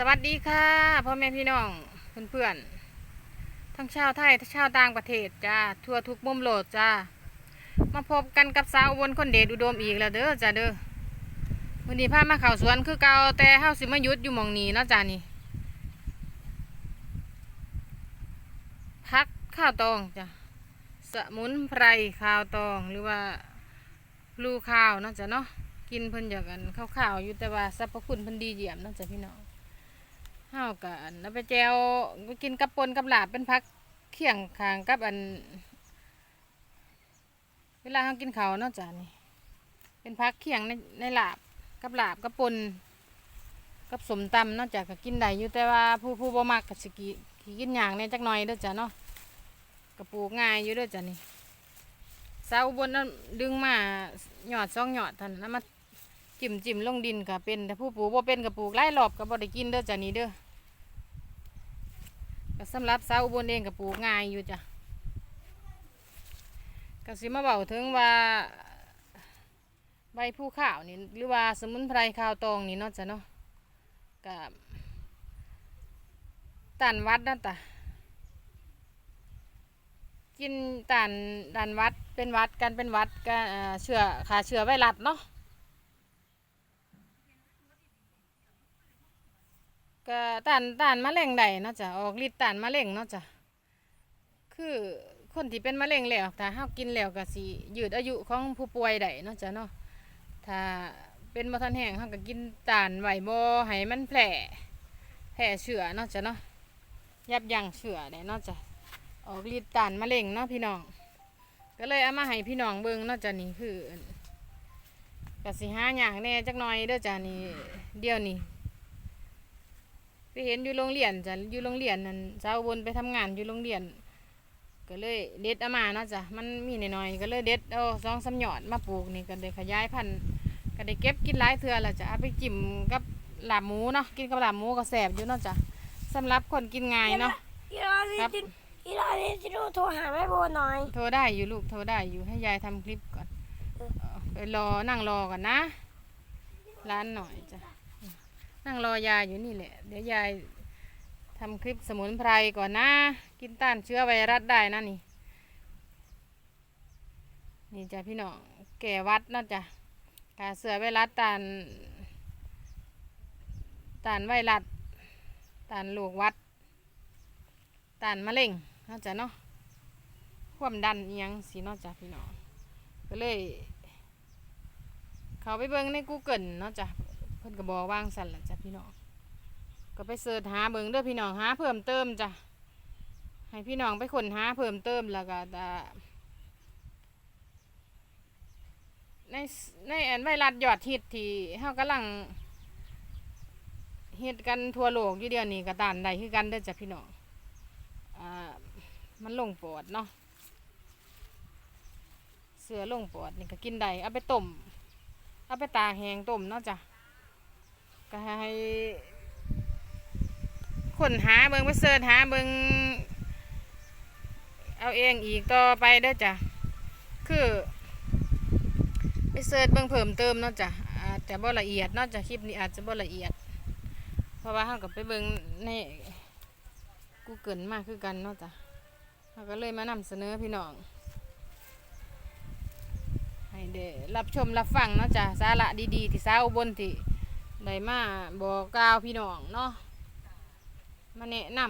สวัสดีค่ะพ่อแม่พี่น้องเพื่อนๆทั้งชาวไทยทั้งชาวต่างประเทศจ้าทั่วทุกมุมโลกจ้ามาพบกันกับสาวบนคนเดชอุดมอีกแล้วเด้อจ้าเด้อวันนี้พามาข่าวสวนคือเก่าแต่เฮาสิมายุดอยู่หมองนี้นะจ้านี่พักข้าวตองจ้ะสมุนไพรข้าวตองหรือว่าลูข้าวนะจ้ะเนาะกินเพิ่นอยากกันข้าวๆอยู่แต่ว่าสรรพคุณเพิ่นดีเยี่ยมนะจ้ะพี่น้อง เฮาก็อันเอาไปแจวไปกินกับปนกับหลาบเป็นพักเคียงคางกับอัน เวลาเฮากินเขาเนาะจ้ะนี่เป็นพักเคียงในในหลาบกับหลาบกับปนกับสมตำเนาะจ้ะก็กินได้อยู่แต่ว่าผู้ผู้บ่มักก็สิกิกิกินหยางเนี่ยจักหน่อยเด้อจ้ะเนาะก็ปลูกง่ายอยู่เด้อจ้ะนี่สาวบนนั้นดึงมาหยอดสองหยอดท่านั้นแล้วมา จิ้มจิ้มลงดินก็เป็นแต่ผู้ปลูกบ่เป็นก็ปลูกไล่รอบก็บ่ได้กินเด้อจ้ะนี่เด้อก็สำหรับสาวอุบลเองก็ปลูกง่ายอยู่จ้ะก็สิมาเบาถึงว่าใบผู้ข้าวนี่หรือว่าสมุนไพรข้าวตองนี่เนาะจ้ะเนาะก็ต้านวัดนั่นตะกินต้านต้านวัดเป็นวัดกันเป็นวัดก็เอ่อเชื้อขาเชื้อไวรัสเนาะ ก็ต้านต้านมะเร็งได้เนาะจ้ะออกฤทธิ์ต้านมะเร็งเนาะจ้ะคือคนที่เป็นมะเร็งแล้วถ้าเฮากินแล้วก็สิยืดอายุของผู้ป่วยได้เนาะจ้ะเนาะถ้าเป็นบ่ทันแห้งเฮาก็กินต้านไว้บ่ให้มันแผลแผลเชื้อเนาะจ้ะเนาะยับยั้งเชื้อได้เนาะจ้ะออกฤทธิ์ต้านมะเร็งเนาะพี่น้องก็เลยเอามาให้พี่น้องเบิ่งเนาะจ้ะนี่คือก็สิหาหยังแน่จักหน่อยเด้อจ้ะนี่เดี๋ยวนี้ เห็นอยู่โรงเรียนจ้ะอยู่โรงเรียนนั่นสาวบนไปทำงานอยู่โรงเรียน ก็เลยเด็ดเอามาเนาะจ้ะมันมีหน่อยๆก็เลยเด็ดเอาสองสามหยอดมาปลูกนี่ก็ได้ขยายพันธุ์ก็ได้เก็บกินหลายเทื่อแล้วจ้ะเอาไปจิ้มกับลาบหมูเนาะกินกับลาบหมูก็แสบอยู่เนาะจ้ะสำหรับคนกินง่ายเนาะอีรอนี่ครับจิอีรอนี่จิโนโทรหาแม่โบหน่อย โทรได้อยู่ลูกโทรได้อยู่ให้ยายทำคลิปก่อนเออไปรอนั่งรอก่อนนะร้านหน่อยจ้ะ นั่งรอยายอยู่นี่แหละ เดี๋ยวยายทำคลิปสมุนไพรก่อนนะ กินต้านเชื้อไวรัสได้นะนี่ นี่จ้ะพี่น้องแก่วัดนาะจ้ะกาเสือไวรัสต้านต้านไวรัสต้านโรควัดต้านมะเร็งนาะจ้ะเนาะความดันอิหยังสีนาะจ้ะพี่น้องก็เลย เขาไปเบิ่งใน Google เนาะจ้ะ พิ่นก็บอกวางสั่นละจ้ะพี่น้องก็ไปเสิร์ชหาเบิ่งเด้อพี่น้องหาเพิ่มเติมจ้ะให้พี่น้องไปค้นหาเพิ่มเติมแล้วก็ในในแอนไวรัสยอดฮิตที่เฮากำลังเฮิตกันทั่วโลกอยู่เดียวนี้ก็ต้านได้คือกันเด้อจ้ะพี่น้องอ่ามันลงปอดเนาะเสือลงปอดนี่ก็กินได้เอาไปต้มเอาไปตาแหงต้มเนาะจ้ะ ก็ให้ค้นหาเบิงไปเสิร์ชหาเบิงเอาเองอีกต่อไปเด้อจ้ะ คือ ไปเสิร์ชเบิงเพิ่มเติมเนาะจ้ะอาจจะบ่ละเอียดเนาะจ้ะคลิปนี้อาจจะบ่ละเอียด เพราะว่าเรากับไปเบิงใน Google มากคือกันเนาะจ้ะเราก็เลยมานำเสนอพี่น้องให้ได้รับชมรับฟังเนาะจ้ะสาระดีๆที่สาวอุบนที่ ได้มาบอกกล่าวพี่น้องเนาะมาแนะน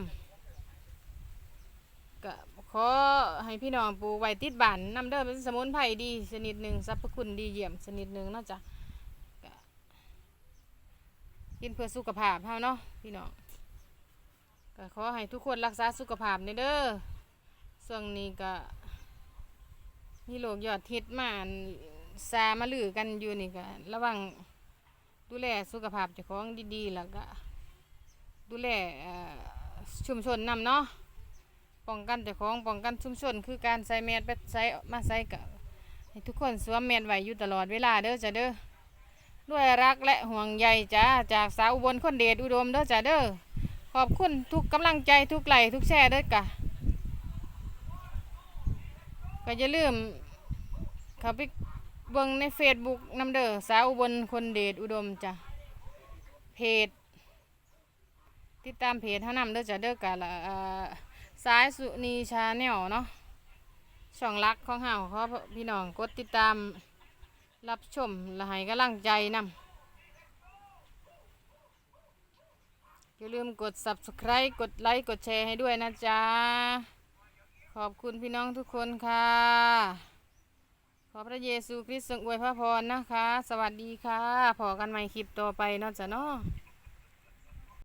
ำก็ขอให้พี่น้องปลูกไว้ติดบ้านนำเด้อเป็นสมุนไพรดีชนิดหนึ่งสรรพคุณดีเยี่ยมชนิดหนึ่งนาะจ้ะก็กินเพื่อสุขภาพเฮาเนาะพี่น้องก็ขอให้ทุกคนรักษาสุขภาพในเด้อช่วงนี้ก็มีโรคยอดฮิตมานซามาลือกันอยู่นี่ก็ระวัง ดูแลสุขภาพเจ้าของดีๆ แล้วก็ ดูแลชุมชนนำเนาะป้องกันเจ้าของป้องกันชุมชน คือการใส่แมสไปใส่มาใส่กับให้ทุกคนสวมแมสไว้อยู่ตลอดเวลาเด้อจ้ะเด้อด้วยรักและห่วงใยจ้าจากสาวอุบลคนเดชอุดมเด้อจ้ะเด้อขอบคุณทุกกำลังใจทุกไลค์ทุกแชร์เด้อกะก็อย่าลืมเขาไป เบิ่งในเฟซบุ๊กนำเด้อสาวอุบลคนเดชอุดมจ้ะเพจติดตามเพจเท่านำเด้อจ้ะเด้อกะละสายสุนีชาแนลเนาะช่องรักของเฮาขอพี่น้องกดติดตามรับชมและให้กำลังใจนำอย่าลืมกด subscribe กดไลค์ กดแชร์ให้ด้วยนะจ๊ะ ขอบคุณพี่น้องทุกคนค่ะ อพระเยซูคริสต์ทรงอวยพระพรนะคะ สวัสดีค่ะพอกันใหม่คลิปต่อไปนอกจากนาะ